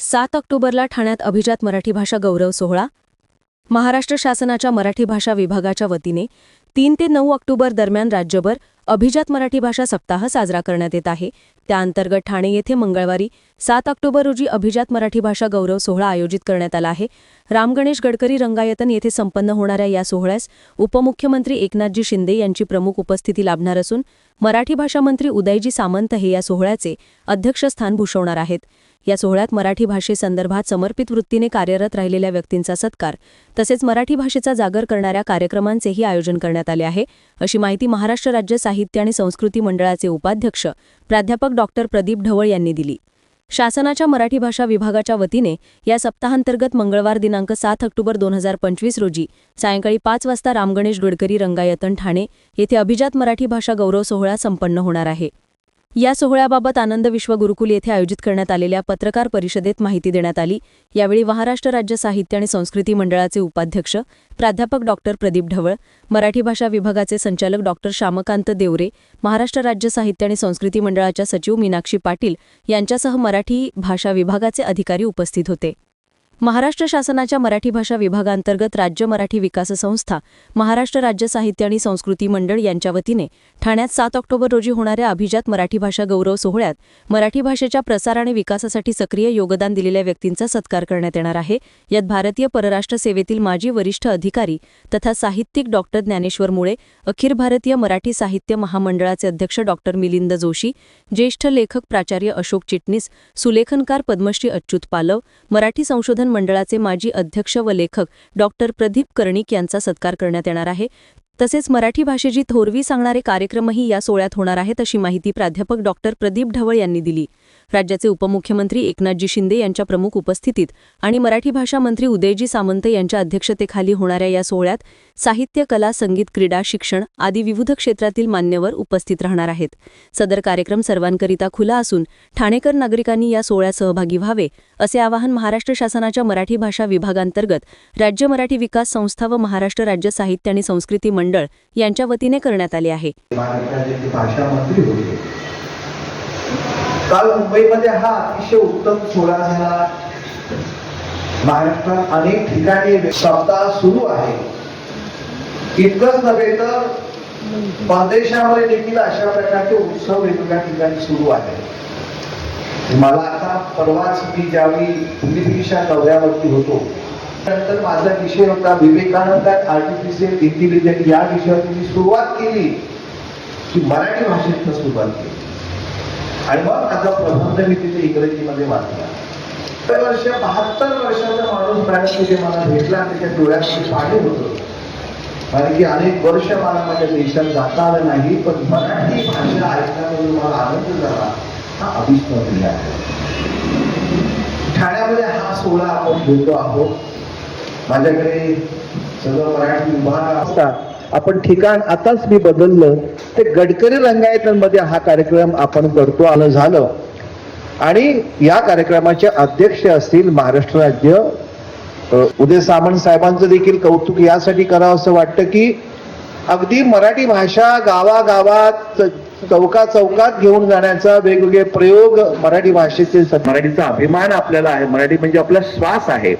सात ऑक्टोबरला ठाण्यात अभिजात मराठी भाषा गौरव सोहळा. महाराष्ट्र शासनाच्या मराठी भाषा विभागाच्या वतीने तीन ते नऊ ऑक्टोबर दरम्यान राज्यभर अभिजात मराठी भाषा सप्ताह साजरा करण्यात येत आहे. त्याअंतर्गत ठाणे येथे मंगळवारी सात ऑक्टोबर रोजी अभिजात मराठी भाषा गौरव सोहळा आयोजित करण्यात आला आहे. रामगणेश गडकरी रंगायतन येथे संपन्न होणाऱ्या या सोहळ्यास उपमुख्यमंत्री एकनाथजी शिंदे यांची प्रमुख उपस्थिती लाभणार असून मराठी भाषा मंत्री उदयजी सामंत हे या सोहळ्याचे अध्यक्षस्थान भूषवणार आहेत. या सोहळ्यात मराठी भाषेसंदर्भात समर्पित वृत्तीने कार्यरत राहिलेल्या व्यक्तींचा सत्कार तसेच मराठी भाषेचा जागर करणाऱ्या कार्यक्रमांचेही आयोजन करण्यात आले आहे. अशी माहिती महाराष्ट्र राज्य साहित्य आणि संस्कृती मंडळाचे उपाध्यक्ष प्राध्यापक डॉक्टर प्रदीप ढवळ यांनी दिली. शासनाच्या मराठी भाषा विभागाच्या वतीने या सप्ताहांतर्गत मंगळवार दिनांक सात ऑक्टोबर दोन हजार पंचवीस रोजी सायंकाळी पाच वाजता रामगणेश गडकरी रंगायतन ठाणे येथे अभिजात मराठी भाषा गौरव सोहळा संपन्न होणार आहे. या सोहळ्याबाबत आनंद विश्व गुरुकुल येथे आयोजित करण्यात आलेल्या पत्रकार परिषदेत माहिती देण्यात आली. यावेळी महाराष्ट्र राज्य साहित्य आणि संस्कृती मंडळाचे उपाध्यक्ष प्राध्यापक डॉक्टर प्रदीप ढवळ मराठी भाषा विभागाचे संचालक डॉक्टर श्यामकांत देवरे महाराष्ट्र राज्य साहित्य आणि संस्कृती मंडळाच्या सचिव मीनाक्षी पाटील यांच्यासह मराठी भाषा विभागाचे अधिकारी उपस्थित होते. महाराष्ट्र शासनाच्या मराठी भाषा विभागांतर्गत राज्य मराठी विकास संस्था महाराष्ट्र राज्य साहित्य आणि संस्कृती मंडळ यांच्या वतीने ठाण्यात सात ऑक्टोबर रोजी होणाऱ्या अभिजात मराठी भाषा गौरव सोहळ्यात मराठी भाषेच्या प्रसार आणि विकासासाठी सक्रिय योगदान दिलेल्या व्यक्तींचा सत्कार करण्यात येणार आहे. यात भारतीय परराष्ट्र सेवेतील माजी वरिष्ठ अधिकारी तथा साहित्यिक डॉक्टर ज्ञानेश्वर मुळे अखिल भारतीय मराठी साहित्य महामंडळाचे अध्यक्ष डॉक्टर मिलिंद जोशी ज्येष्ठ लेखक प्राचार्य अशोक चिटणीस सुलेखनकार पद्मश्री अच्युत पालव मराठी संशोधन मंडळाचे माजी अध्यक्ष व लेखक डॉक्टर प्रदीप कर्णिक यांचा सत्कार करण्यात येणार आहे. तसेच मराठी भाषेची थोरवी सांगणारे कार्यक्रमही या सोहळ्यात होणार आहेत अशी माहिती प्राध्यापक डॉक्टर प्रदीप ढवळ यांनी दिली. राज्याचे उपमुख्यमंत्री एकनाथजी शिंदे यांच्या प्रमुख उपस्थितीत आणि मराठी भाषा मंत्री उदयजी सामंत यांच्या अध्यक्षतेखाली होणाऱ्या या सोहळ्यात साहित्य कला संगीत क्रीडा शिक्षण आदी विविध क्षेत्रातील मान्यवर उपस्थित राहणार आहेत. सदर कार्यक्रम सर्वांकरिता खुला असून ठाणेकर नागरिकांनी या सोहळ्यात सहभागी व्हावे असे आवाहन महाराष्ट्र शासनाच्या मराठी भाषा विभागांतर्गत राज्य मराठी विकास संस्था व महाराष्ट्र राज्य साहित्य आणि संस्कृती मंडळ मंडळ यांच्या वतीने करण्यात आली आहे. काल मुंबईमध्ये हा अतिशय उत्तम सोहळा झाला. महाराष्ट्रात अनेक ठिकाणी सप्ताह सुरू आहे. इतकंच नव्हे तर परदेशामध्ये देखील अशा प्रकारचे उत्सव वेगवेगळ्या ठिकाणी सुरू आहे मला आता परवाच मी ज्यावेळी दिल्लीच्या दौऱ्यावरती होतो नंतर माझा विषय होता विवेकानंद आर्टिफिशियल इंटेलिजन्स. या विषयावर मी सुरुवात केली की मराठी भाषेतनं सुरुवात केली. आणि मग माझा प्रबंध मी तिथे इंग्रजीमध्ये वाचला. तर वर्ष बहात्तर वर्षाचा माणूस मॅडम तिथे मला भेटला त्याच्या डोळ्यामध्ये पाणी होतं. कारण की अनेक वर्ष मला माझ्या देशात जाता आलं नाही पण मराठी भाषा ऐकल्यामुळे मला आनंद झाला. हा अविस्मरणीय आहे. ठाण्यामध्ये हा सोहळा आपण घेतो आहोत. माझ्याकडे मराठी आपण ठिकाण आताच मी बदललं ते गडकरी रंगायतांमध्ये हा कार्यक्रम आपण करतो आलं झालं. आणि या कार्यक्रमाचे अध्यक्ष असतील महाराष्ट्र राज्य उदय सामंत साहेबांचं देखील कौतुक यासाठी करावं असं वाटतं की अगदी मराठी भाषा गावागावात चौका चौकात घेऊन जाण्याचा वेगवेगळे प्रयोग मराठी भाषेचे स- मराठीचा अभिमान आपल्याला आहे. मराठी म्हणजे आपला श्वास आहे.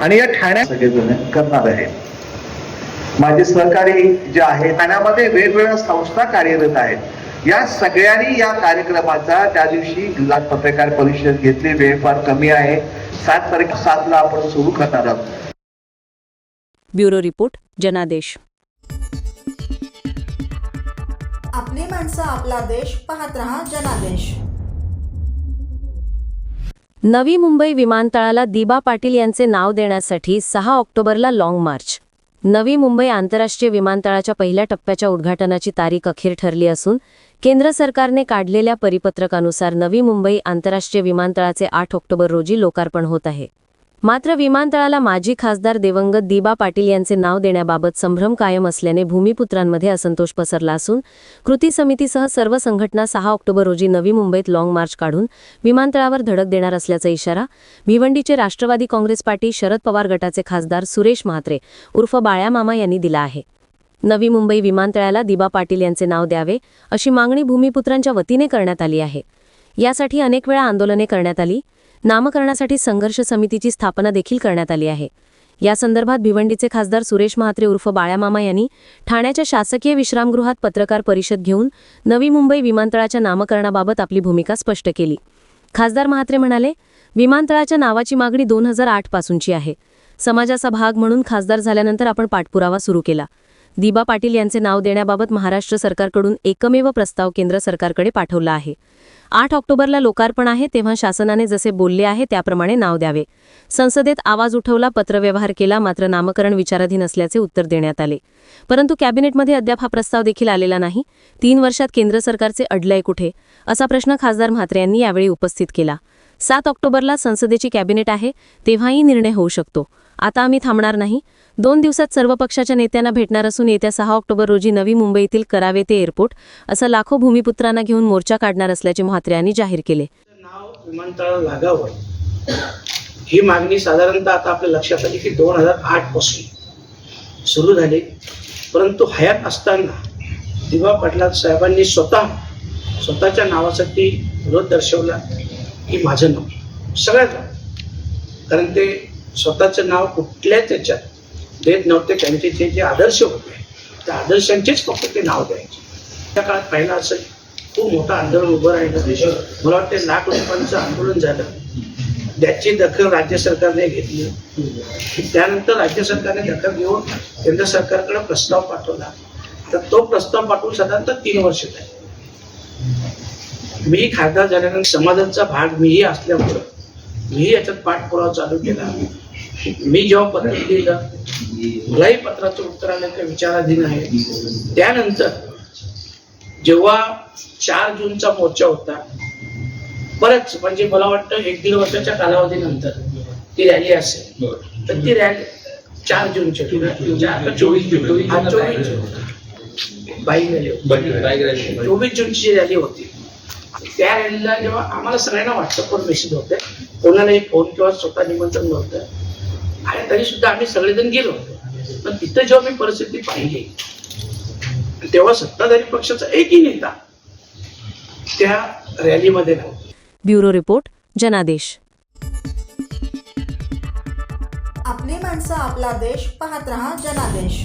आणि या ठाण्यात सगळेजण करणार आहे माझे सहकारी जे आहेत ठाण्यामध्ये वेगवेगळ्या संस्था कार्यरत आहेत. या सगळ्यांनी या कार्यक्रमाचा त्या दिवशी जिल्हा पत्रकार परिषद घेतली. वेळ फार कमी आहे. सात तारीख सातला आपण सुरू करणार आहोत. ब्युरो रिपोर्ट जनादेश. आपली माणसं आपला देश पाहत रहा जनादेश. नवी मुंबई विमानतळाला दिबा पाटील यांचे नाव देण्यासाठी सहा ऑक्टोबरला लाँग मार्च. नवी मुंबई आंतरराष्ट्रीय विमानतळाच्या पहिल्या टप्प्याच्या उद्घाटनाची तारीख अखेर ठरली असून केंद्र सरकारने काढलेल्या परिपत्रकानुसार नवी मुंबई आंतरराष्ट्रीय विमानतळाचे आठ ऑक्टोबर रोजी लोकार्पण होत आहे. मात्र विमानतळाला माजी खासदार दिवंगत दिबा पाटील यांचे नाव देण्याबाबत संभ्रम कायम असल्याने भूमिपुत्रांमध्ये असंतोष पसरला असून कृती समितीसह सर्व संघटना सहा ऑक्टोबर रोजी नवी मुंबईत लाँग मार्च काढून विमानतळावर धडक देणार असल्याचा इशारा भिवंडीचे राष्ट्रवादी काँग्रेस पार्टी शरद पवार गटाचे खासदार सुरेश म्हात्रे उर्फ बाळ्या मामा यांनी दिला आहे. नवी मुंबई विमानतळाला दिबा पाटील यांचे नाव द्यावे अशी मागणी भूमिपुत्रांच्या वतीने करण्यात आली आहे. यासाठी अनेक वेळा आंदोलने करण्यात आली नामकरणासाठी संघर्ष समितीची स्थापना देखील करण्यात आली आहे. या संदर्भात भिवंडीचे खासदार सुरेश म्हात्रे उर्फ बाळ्यामामा यांनी ठाण्याच्या शासकीय विश्रामगृहात पत्रकार परिषद घेऊन नवी मुंबई विमानतळाच्या नामकरणाबाबत आपली भूमिका स्पष्ट केली. खासदार म्हात्रे म्हणाले विमानतळाच्या नावाची मागणी दोन हजार आठ पासूनची आहे. समाजाचा भाग म्हणून खासदार झाल्यानंतर आपण पाठपुरावा सुरू केला. दिबा पाटील यांचे नाव देण्याबाबत महाराष्ट्र सरकारकडून एकमेव प्रस्ताव केंद्र सरकारकडे पाठवला आहे. आठ ऑक्टोबरला लोकार्पण आहे तेव्हा शासनाने जसे बोलले आहे त्याप्रमाणे नाव द्यावे. संसदेत आवाज उठवला पत्रव्यवहार केला मात्र नामकरण विचाराधीन असल्याचे उत्तर देण्यात आले. परंतु कॅबिनेटमध्ये अद्याप हा प्रस्ताव देखील आलेला नाही. तीन वर्षात केंद्र सरकारचे अडलय कुठे? असा प्रश्न खासदार म्हात्रे यांनी यावेळी उपस्थित केला. सात ऑक्टोबरला संसदेची कॅबिनेट आहे तेव्हाही निर्णय होऊ शकतो. आता आम्ही थांबणार नाही. दोन दिवसात सर्व पक्षाच्या नेत्यांना भेटणार असून येत्या सहा ऑक्टोबर रोजी नवी मुंबईतील करावे ते एअरपोर्ट असं लाखो भूमिपुत्रांना घेऊन मोर्चा काढणार असल्याचे म्हात्रे यांनी जाहीर केले. नाव विमानतळाला लागावं. ही मागणी साधारणतः आता आपल्या लक्षात आली की दोन हजार आठपासून सुरू झाली. परंतु हयात असताना दिवा पाटला साहेबांनी स्वतः स्वतःच्या नावासाठी विरोध दर्शवला. की माझं नाव सगळ्यात कारण ते स्वतःचं नाव कुठल्याच याच्यात देत नव्हते. त्यांचे ते जे आदर्श होते त्या आदर्शांचेच फक्त ते नाव द्यायचे. त्या काळात पाहिलं असं खूप मोठं आंदोलन उभं राहिलं. मला वाटतं लाख रुपयांचं आंदोलन झालं. त्याची दखल राज्य सरकारने घेतली. त्यानंतर राज्य सरकारने दखल घेऊन केंद्र सरकारकडे प्रस्ताव पाठवला. तर तो प्रस्ताव पाठवून साधारणतः तीन वर्ष झाले. मी खासदार झाल्यानंतर समाजाचा भाग मीही असल्यामुळं मीही याच्यात पाठपुरावा चालू केला. मी जेव्हा पत्र लिहिलं मलाही पत्राचं उत्तर आलं की विचाराधीन आहे. त्यानंतर जेव्हा चार जूनचा मोर्चा होता बरंच म्हणजे मला वाटतं एक दीड वर्षाच्या कालावधीनंतर ती रॅली असेल. तर ती रॅली चार जूनची चोवीस जून. चोवीस जून. बाईक रॅली चोवीस जूनची रॅली होती त्या रॅलीला जेव्हा आम्हाला सगळ्यांना व्हॉट्सअपवर मेसेज होते कोणालाही फोन किंवा स्वतः निमंत्रण नव्हतं. आणि तरी सुद्धा आम्ही सगळेजण गेलो होतो. पण तिथं जेव्हा मी परिस्थिती पाहिली तेव्हा सत्ताधारी पक्षाचा एकही नेता त्या रॅलीमध्ये नव्हता. ब्युरो रिपोर्ट जनादेश. आपली माणसं आपला देश पाहत रहा जनादेश.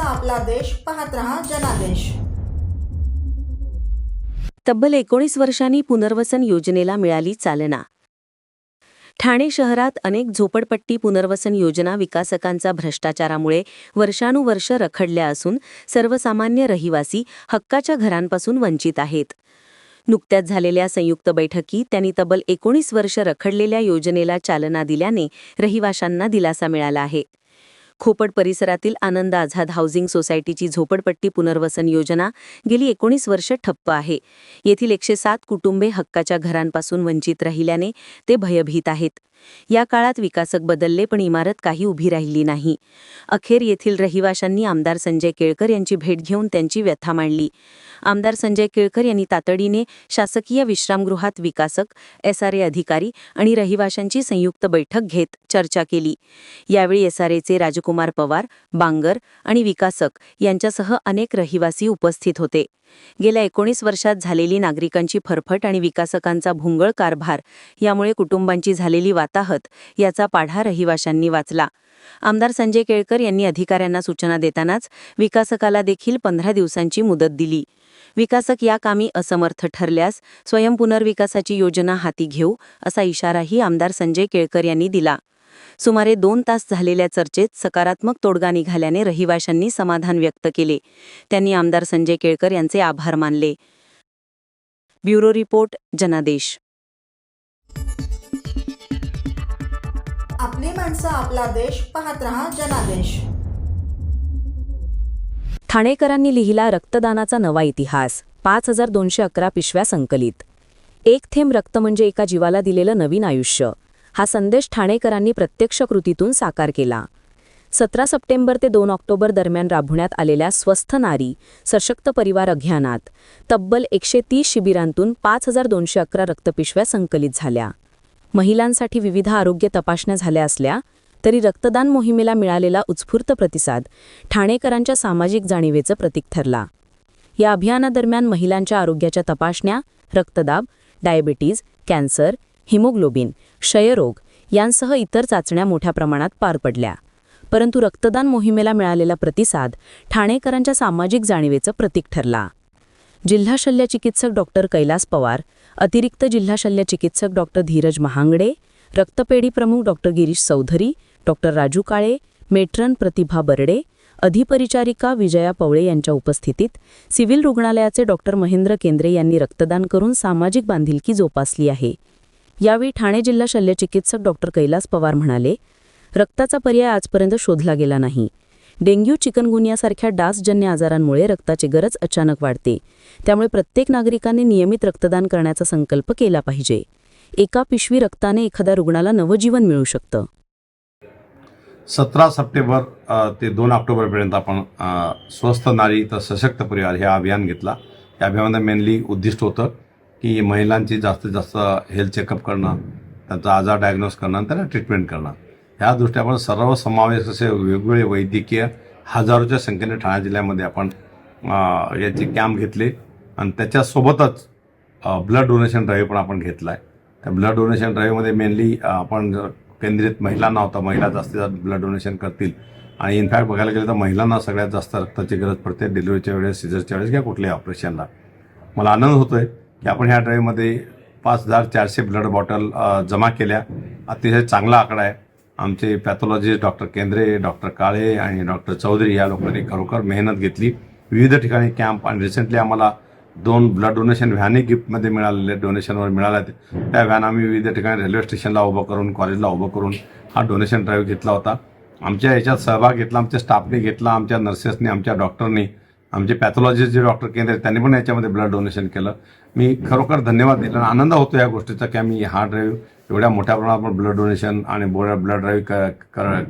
आपला देश पाहत रहा जनादेश. तब्बल एकोणीस वर्षांनी पुनर्वसन योजनेला मिळाली चालना. ठाणे शहरात अनेक झोपडपट्टी पुनर्वसन योजना विकासकांचा भ्रष्टाचारामुळे वर्षानुवर्ष रखडल्या असून सर्वसामान्य रहिवासी हक्काच्या घरांपासून वंचित आहेत. नुकत्याच झालेल्या संयुक्त बैठकीत त्यांनी तब्बल एकोणीस वर्ष रखडलेल्या योजनेला चालना दिल्याने रहिवाशांना दिलासा मिळाला आहे. खोपड परिसरातील आनंद आझाद हाऊसिंग सोसायटीची झोपडपट्टी पुनर्वसन योजना गेली एकोणीस वर्ष ठप्प आहे. येथील एकशे सात कुटुंबे हक्काच्या घरांपासून वंचित राहिल्याने ते भयभीत आहेत. या काळात विकासक बदलले पण इमारत काही उभी राहिली नाही. अखेर येथील रहिवाशांनी आमदार संजय केळकर यांची भेट घेऊन त्यांची व्यथा मांडली. आमदार संजय केळकर यांनी तातडीने शासकीय विश्रामगृहात विकासक एसआरए अधिकारी आणि रहिवाशांची संयुक्त बैठक घेत चर्चा केली. यावेळी एसआरएचे राजकुमार पवार बांगर आणि विकासक यांच्यासह अनेक रहिवासी उपस्थित होते. गेल्या एकोणीस वर्षात झालेली नागरिकांची फरफट आणि विकासकांचा भुंगळ कारभार यामुळे कुटुंबांची झालेली वाताहत याचा पाढा रहिवाशांनी वाचला. आमदार संजय केळकर यांनी अधिकाऱ्यांना सूचना देतानाच विकासकाला देखील पंधरा दिवसांची मुदत दिली. विकासक या कामी असमर्थ ठरल्यास स्वयंपुनर्विकासाची योजना हाती घेऊ असा इशाराही आमदार संजय केळकर यांनी दिला. सुमारे दोन तास झालेल्या चर्चेत सकारात्मक तोडगा निघाल्याने रहिवाशांनी समाधान व्यक्त केले. त्यांनी आमदार संजय केळकर यांचे आभार मानले. ब्युरो रिपोर्ट जनादेश. माणसं आपला देश पाहत रहा जनादेश. ठाणेकरांनी लिहिला रक्तदानाचा नवा इतिहास पाच हजार दोनशे अकरा पिशव्या संकलित. एक थेंब रक्त म्हणजे एका जीवाला दिलेलं नवीन आयुष्य. हा संदेश ठाणेकरांनी प्रत्यक्ष कृतीतून साकार केला. सतरा सप्टेंबर ते दोन ऑक्टोबर दरम्यान राबवण्यात आलेल्या स्वस्थ नारी सशक्त परिवार अभियानात तब्बल एकशे तीस शिबिरांतून पाच हजार दोनशे अकरा रक्तपिशव्या संकलित झाल्या. महिलांसाठी विविध आरोग्य तपासण्या झाल्या असल्या तरी रक्तदान मोहिमेला मिळालेला उत्स्फूर्त प्रतिसाद ठाणेकरांच्या सामाजिक जाणीवेचं प्रतीक ठरला. या अभियानादरम्यान महिलांच्या आरोग्याच्या तपासण्या रक्तदाब डायबिटीज कॅन्सर हिमोग्लोबिन क्षयरोग यांसह इतर चाचण्या मोठ्या प्रमाणात पार पडल्या. परंतु रक्तदान मोहिमेला मिळालेला प्रतिसाद ठाणेकरांच्या सामाजिक जाणीवेचं प्रतीक ठरला. जिल्हा शल्य चिकित्सक डॉक्टर कैलास पवार अतिरिक्त जिल्हा शल्य चिकित्सक डॉक्टर धीरज महांगडे रक्तपेढी प्रमुख doctor Girish Chaudhari doctor Raju Kale matron Pratibha Barde अधिपरिचारिका Vijaya Pawale यांच्या उपस्थितीत सिव्हिल रुग्णालयाचे डॉक्टर महेंद्र केंद्रे यांनी रक्तदान करून सामाजिक बांधिलकी जोपासली आहे. यावेळी ठाणे जिल्हा शल्यचिकित्सक डॉक्टर कैलास पवार म्हणाले रक्ताचा पर्याय आजपर्यंत शोधला गेला नाही. डेंग्यू चिकनगुनियासारख्या डासजन्य आजारांमुळे रक्ताची गरज अचानक वाढते. त्यामुळे प्रत्येक नागरिकाने नियमित रक्तदान करण्याचा संकल्प केला पाहिजे. एका पिशवी रक्ताने एखाद्या रुग्णाला नवजीवन मिळू शकतं. सतरा सप्टेंबर ते दोन ऑक्टोबरपर्यंत आपण स्वस्थ नारी तर सशक्त परिवार हे अभियान घेतला. या अभियानात मेनली उद्दिष्ट होतं की महिलांची जास्तीत जास्त हेल्थ चेकअप करणं त्यांचा आजार डायग्नोस करणं आणि त्यांना ट्रीटमेंट करणं. ह्या दृष्टी आपण सर्व समावेश असे वेगवेगळे वैद्यकीय हजारोच्या संख्येने ठाणे जिल्ह्यामध्ये आपण याचे कॅम्प घेतले. आणि त्याच्यासोबतच ब्लड डोनेशन ड्राईव्ह पण आपण घेतला आहे त्या ब्लड डोनेशन ड्राईव्हमध्ये मेनली आपण केंद्रित महिलांना होता. महिला जास्तीत जास्त ब्लड डोनेशन करतील. आणि इनफॅक्ट बघायला गेलं तर महिलांना सगळ्यात जास्त रक्ताची गरज पडते. डिलिव्हरीच्या वेळेस सिझरच्या वेळेस किंवा कुठल्याही ऑपरेशनला मला आनंद होतोय की आपण ह्या ड्राईव्हमध्ये पाच हजार चारशे ब्लड बॉटल जमा केल्या. अतिशय चांगला आकडा आहे. आमचे pathologist doctor Kendre doctor Kale आणि डॉक्टर चौधरी या लोकांनी खरोखर मेहनत घेतली. विविध ठिकाणी कॅम्प आणि रिसेंटली आम्हाला दोन ब्लड डोनेशन व्हॅनही गिफ्टमध्ये मिळालेले डोनेशनवर मिळाल्या. त्या व्हॅन आम्ही विविध ठिकाणी रेल्वे स्टेशनला उभं करून कॉलेजला उभं करून हा डोनेशन ड्राईव्ह घेतला होता. आमच्या याच्यात सहभाग घेतला आमच्या स्टाफने घेतला आमच्या नर्सेसनी आमच्या डॉक्टरनी आमचे पॅथॉलॉजिस्ट जे डॉक्टर केंद्र आहेत त्यांनी पण याच्यामध्ये ब्लड डोनेशन केलं. मी खरोखर धन्यवाद दिला आणि आनंद होतो या गोष्टीचा की आम्ही हा ड्राईव्ह एवढ्या मोठ्या प्रमाणात ब्लड डोनेशन आणि ब्लड ड्राईव्ह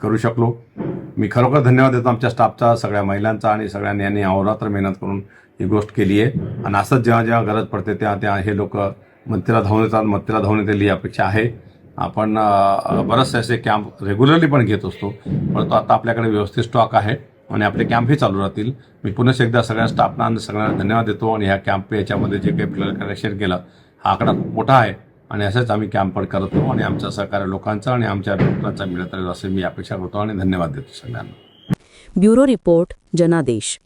करू शकलो. मी खरोखर धन्यवाद देतो आमच्या स्टाफचा सगळ्या महिलांचा आणि सगळ्यांनी यांनी अहोरात्र मेहनत करून ही गोष्ट केली आहे. आणि असंच जेव्हा जेव्हा गरज पडते तेव्हा त्या हे लोक मंत्रीला धावून येतात मंत्रीला धावून येतील ही अपेक्षा आहे. आपण बरेचसे असे कॅम्प रेग्युलरली पण घेत असतो. परंतु आता आपल्याकडे व्यवस्थित स्टॉक आहे. आणि आपले कॅम्पही चालू राहतील. मी पुन्हा एकदा सगळ्या स्टाफना आणि सगळ्यांना धन्यवाद देतो आणि ह्या कॅम्प याच्यामध्ये जे काही आपल्याला कलेक्शन केलं हा आकडा खूप मोठा आहे आणि असंच आम्ही कॅम्प पण करत राहू आणि आमच्या सहकार्य लोकांचा आणि आमच्या डॉक्टरांचा मिळत राहील असं मी अपेक्षा करतो आणि धन्यवाद देतो सगळ्यांना. ब्युरो रिपोर्ट जनादेश.